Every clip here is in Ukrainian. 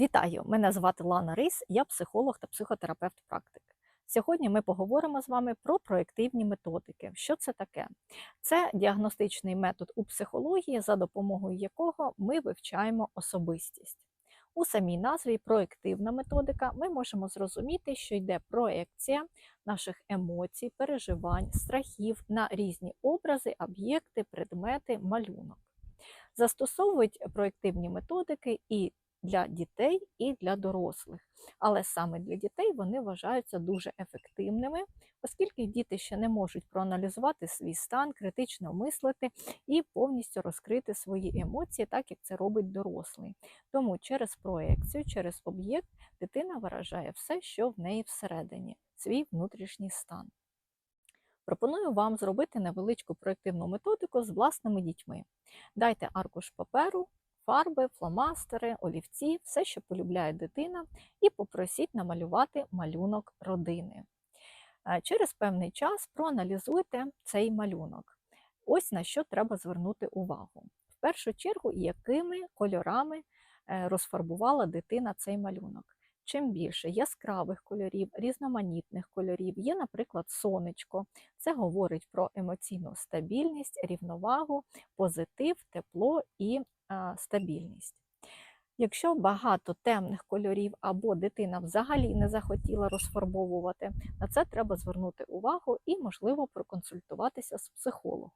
Вітаю! Мене звати Лана Рис, я психолог та психотерапевт практик. Сьогодні ми поговоримо з вами про проєктивні методики. Що це таке? Це діагностичний метод у психології, за допомогою якого ми вивчаємо особистість. У самій назві проєктивна методика ми можемо зрозуміти, що йде проекція наших емоцій, переживань, страхів на різні образи, об'єкти, предмети, малюнок. Застосовують проєктивні методики і для дітей і для дорослих. Але саме для дітей вони вважаються дуже ефективними, оскільки діти ще не можуть проаналізувати свій стан, критично мислити і повністю розкрити свої емоції, так як це робить дорослий. Тому через проекцію, через об'єкт дитина виражає все, що в неї всередині, свій внутрішній стан. Пропоную вам зробити невеличку проєктивну методику з власними дітьми. Дайте аркуш паперу, фарби, фломастери, олівці, все, що полюбляє дитина, і попросіть намалювати малюнок родини. Е, Через певний час проаналізуйте цей малюнок. Ось на що треба звернути увагу. В першу чергу, якими кольорами е, розфарбувала дитина цей малюнок. Чим більше яскравих кольорів, різноманітних кольорів, є, наприклад, сонечко. Це говорить про емоційну стабільність, рівновагу, позитив, тепло і стабільність. Якщо багато темних кольорів або дитина взагалі не захотіла розфарбовувати, на це треба звернути увагу і, можливо, проконсультуватися з психологом.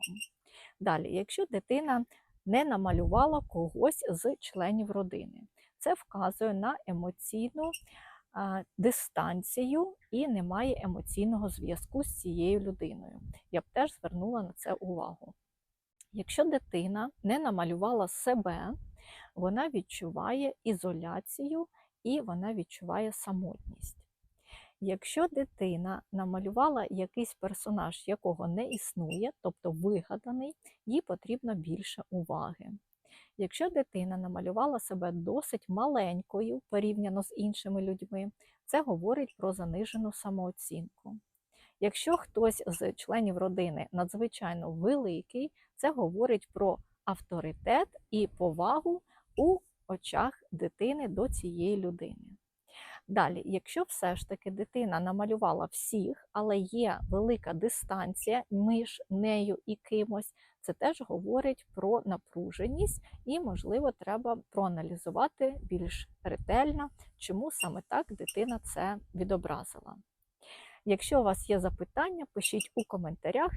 Далі, якщо дитина не намалювала когось з членів родини, це вказує на емоційну дистанцію і немає емоційного зв'язку з цією людиною. Я б теж звернула на це увагу. Якщо дитина не намалювала себе, вона відчуває ізоляцію і вона відчуває самотність. Якщо дитина намалювала якийсь персонаж, якого не існує, тобто вигаданий, їй потрібно більше уваги. Якщо дитина намалювала себе досить маленькою порівняно з іншими людьми, це говорить про занижену самооцінку. Якщо хтось з членів родини надзвичайно великий, це говорить про авторитет і повагу у очах дитини до цієї людини. Далі, якщо все ж таки дитина намалювала всіх, але є велика дистанція між нею і кимось, це теж говорить про напруженість і, можливо, треба проаналізувати більш ретельно, чому саме так дитина це відобразила. Якщо у вас є запитання, пишіть у коментарях.